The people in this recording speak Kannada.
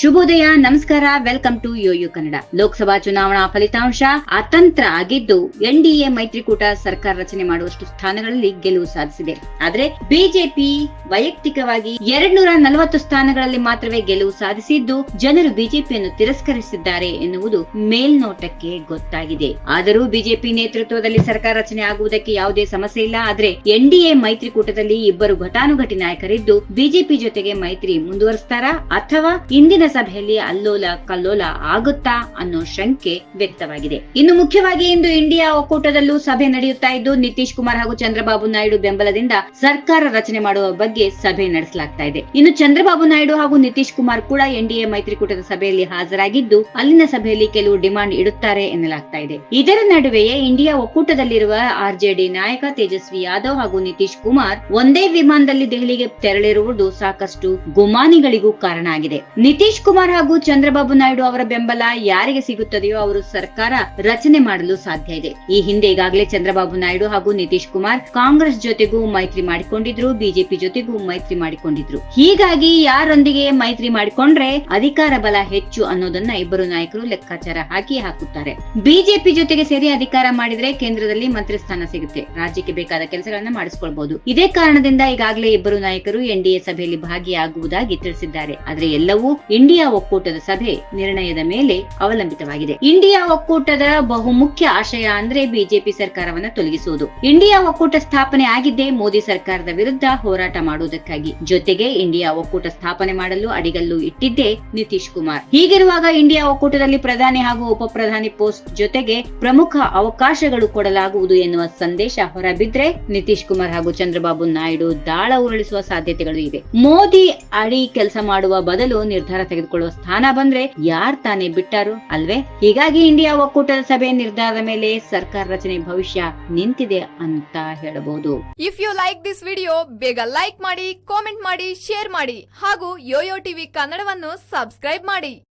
ಶುಭೋದಯ, ನಮಸ್ಕಾರ welcome to Yoyo Kannada Lok Sabha ಚುನಾವಣಾ ಫಲಿತಾಂಶ ಅತಂತ್ರ ಆಗಿದ್ದು, ಎನ್ಡಿಎ ಮೈತ್ರಿಕೂಟ ಸರ್ಕಾರ ರಚನೆ ಮಾಡುವಷ್ಟು ಸ್ಥಾನಗಳಲ್ಲಿ ಗೆಲುವು ಸಾಧಿಸಿದೆ. ಆದರೆ ಬಿಜೆಪಿ ವೈಯಕ್ತಿಕವಾಗಿ ಎರಡ್ನೂರ ನಲವತ್ತು ಸ್ಥಾನಗಳಲ್ಲಿ ಮಾತ್ರವೇ ಗೆಲುವು ಸಾಧಿಸಿದ್ದು, ಜನರು ಬಿಜೆಪಿಯನ್ನು ತಿರಸ್ಕರಿಸಿದ್ದಾರೆ ಎನ್ನುವುದು ಮೇಲ್ನೋಟಕ್ಕೆ ಗೊತ್ತಾಗಿದೆ. ಆದರೂ ಬಿಜೆಪಿ ನೇತೃತ್ವದಲ್ಲಿ ಸರ್ಕಾರ ರಚನೆ ಆಗುವುದಕ್ಕೆ ಯಾವುದೇ ಸಮಸ್ಯೆ ಇಲ್ಲ. ಆದ್ರೆ ಎನ್ಡಿಎ ಮೈತ್ರಿಕೂಟದಲ್ಲಿ ಇಬ್ಬರು ಘಟಾನುಘಟಿ ನಾಯಕರಿದ್ದು, ಬಿಜೆಪಿ ಜೊತೆಗೆ ಮೈತ್ರಿ ಮುಂದುವರಿಸ್ತಾರಾ ಅಥವಾ ಇಂದಿನ ಸಭೆಯಲ್ಲಿ ಅಲ್ಲೋಲ ಕಲ್ಲೋಲ ಆಗುತ್ತಾ ಅನ್ನೋ ಶಂಕೆ ವ್ಯಕ್ತವಾಗಿದೆ. ಇನ್ನು ಮುಖ್ಯವಾಗಿ ಇಂದು ಇಂಡಿಯಾ ಒಕ್ಕೂಟದಲ್ಲೂ ಸಭೆ ನಡೆಯುತ್ತಾ ಇದ್ದು, ನಿತೀಶ್ ಕುಮಾರ್ ಹಾಗೂ ಚಂದ್ರಬಾಬು ನಾಯ್ಡು ಬೆಂಬಲದಿಂದ ಸರ್ಕಾರ ರಚನೆ ಮಾಡುವ ಬಗ್ಗೆ ಸಭೆ ನಡೆಸಲಾಗ್ತಾ ಇದೆ. ಇನ್ನು ಚಂದ್ರಬಾಬು ನಾಯ್ಡು ಹಾಗೂ ನಿತೀಶ್ ಕುಮಾರ್ ಕೂಡ ಎನ್ಡಿಎ ಮೈತ್ರಿಕೂಟದ ಸಭೆಯಲ್ಲಿ ಹಾಜರಾಗಿದ್ದು, ಅಲ್ಲಿನ ಸಭೆಯಲ್ಲಿ ಕೆಲವು ಡಿಮಾಂಡ್ ಇಡುತ್ತಾರೆ ಎನ್ನಲಾಗ್ತಾ ಇದೆ. ಇದರ ನಡುವೆಯೇ ಇಂಡಿಯಾ ಒಕ್ಕೂಟದಲ್ಲಿರುವ ಆರ್ಜೆಡಿ ನಾಯಕ ತೇಜಸ್ವಿ ಯಾದವ್ ಹಾಗೂ ನಿತೀಶ್ ಕುಮಾರ್ ಒಂದೇ ವಿಮಾನದಲ್ಲಿ ದೆಹಲಿಗೆ ತೆರಳಿರುವುದು ಸಾಕಷ್ಟು ಗುಮಾನಿಗಳಿಗೂ ಕಾರಣ ಆಗಿದೆ. ನಿತೀಶ್ ಕುಮಾರ್ ಹಾಗೂ ಚಂದ್ರಬಾಬು ನಾಯ್ಡು ಅವರ ಬೆಂಬಲ ಯಾರಿಗೆ ಸಿಗುತ್ತದೆಯೋ ಅವರು ಸರ್ಕಾರ ರಚನೆ ಮಾಡಲು ಸಾಧ್ಯ ಇದೆ. ಈ ಹಿಂದೆ ಈಗಾಗಲೇ ಚಂದ್ರಬಾಬು ನಾಯ್ಡು ಹಾಗೂ ನಿತೀಶ್ ಕುಮಾರ್ ಕಾಂಗ್ರೆಸ್ ಜೊತೆಗೂ ಮೈತ್ರಿ ಮಾಡಿಕೊಂಡಿದ್ರು, ಬಿಜೆಪಿ ಜೊತೆಗೂ ಮೈತ್ರಿ ಮಾಡಿಕೊಂಡಿದ್ರು. ಹೀಗಾಗಿ ಯಾರೊಂದಿಗೆ ಮೈತ್ರಿ ಮಾಡಿಕೊಂಡ್ರೆ ಅಧಿಕಾರ ಬಲ ಹೆಚ್ಚು ಅನ್ನೋದನ್ನ ಇಬ್ಬರು ನಾಯಕರು ಲೆಕ್ಕಾಚಾರ ಹಾಕಿ ಹಾಕುತ್ತಾರೆ. ಬಿಜೆಪಿ ಜೊತೆಗೆ ಸೇರಿ ಅಧಿಕಾರ ಮಾಡಿದ್ರೆ ಕೇಂದ್ರದಲ್ಲಿ ಮಂತ್ರಿ ಸ್ಥಾನ ಸಿಗುತ್ತೆ. ರಾಜ್ಯಕ್ಕೆ ಬೇಕಾದ ಕೆಲಸಗಳನ್ನ ಮಾಡಿಸಿಕೊಳ್ಬಹುದು ಇದೇ ಕಾರಣದಿಂದ ಈಗಾಗಲೇ ಇಬ್ಬರು ನಾಯಕರು ಎನ್ಡಿಎ ಸಭೆಯಲ್ಲಿ ಭಾಗಿಯಾಗುವುದಾಗಿ ತಿಳಿಸಿದ್ದಾರೆ. ಆದ್ರೆ ಎಲ್ಲವೂ ಇಂಡಿಯಾ ಒಕ್ಕೂಟದ ಸಭೆ ನಿರ್ಣಯದ ಮೇಲೆ ಅವಲಂಬಿತವಾಗಿದೆ. ಇಂಡಿಯಾ ಒಕ್ಕೂಟದ ಬಹುಮುಖ್ಯ ಆಶಯ ಅಂದ್ರೆ ಬಿಜೆಪಿ ಸರ್ಕಾರವನ್ನ ತೊಲಗಿಸುವುದು. ಇಂಡಿಯಾ ಒಕ್ಕೂಟ ಸ್ಥಾಪನೆ ಆಗಿದ್ದೇ ಮೋದಿ ಸರ್ಕಾರದ ವಿರುದ್ಧ ಹೋರಾಟ ಮಾಡುವುದಕ್ಕಾಗಿ. ಜೊತೆಗೆ ಇಂಡಿಯಾ ಒಕ್ಕೂಟ ಸ್ಥಾಪನೆ ಮಾಡಲು ಅಡಿಗಲ್ಲು ಇಟ್ಟಿದ್ದೇ ನಿತೀಶ್ ಕುಮಾರ್. ಹೀಗಿರುವಾಗ ಇಂಡಿಯಾ ಒಕ್ಕೂಟದಲ್ಲಿ ಪ್ರಧಾನಿ ಹಾಗೂ ಉಪ ಪ್ರಧಾನಿ ಪೋಸ್ಟ್ ಜೊತೆಗೆ ಪ್ರಮುಖ ಅವಕಾಶಗಳು ಕೊಡಲಾಗುವುದು ಎನ್ನುವ ಸಂದೇಶ ಹೊರಬಿದ್ರೆ ನಿತೀಶ್ ಕುಮಾರ್ ಹಾಗೂ ಚಂದ್ರಬಾಬು ನಾಯ್ಡು ದಾಳ ಉರುಳಿಸುವ ಸಾಧ್ಯತೆಗಳು ಇವೆ. ಮೋದಿ ಅಡಿ ಕೆಲಸ ಮಾಡುವ ಬದಲು ನಿರ್ಧಾರ ತೆಗೆದುಕೊಳ್ಳುವ ಸ್ಥಾನ ಬಂದ್ರೆ ಯಾರ್ ತಾನೇ ಬಿಟ್ಟಾರು, ಅಲ್ವೇ? ಹೀಗಾಗಿ ಇಂಡಿಯಾ ಒಕ್ಕೂಟದ ಸಭೆ ನಿರ್ಧಾರದ ಮೇಲೆ ಸರ್ಕಾರ ರಚನೆ ಭವಿಷ್ಯ ನಿಂತಿದೆ ಅಂತ ಹೇಳಬಹುದು. If you like this video ಬೇಗ ಲೈಕ್ ಮಾಡಿ ಕಾಮೆಂಟ್ ಮಾಡಿ ಶೇರ್ ಮಾಡಿ ಹಾಗೂ ಯೋಯೋ ಟಿವಿ ಕನ್ನಡವನ್ನು ಸಬ್ಸ್ಕ್ರೈಬ್ ಮಾಡಿ.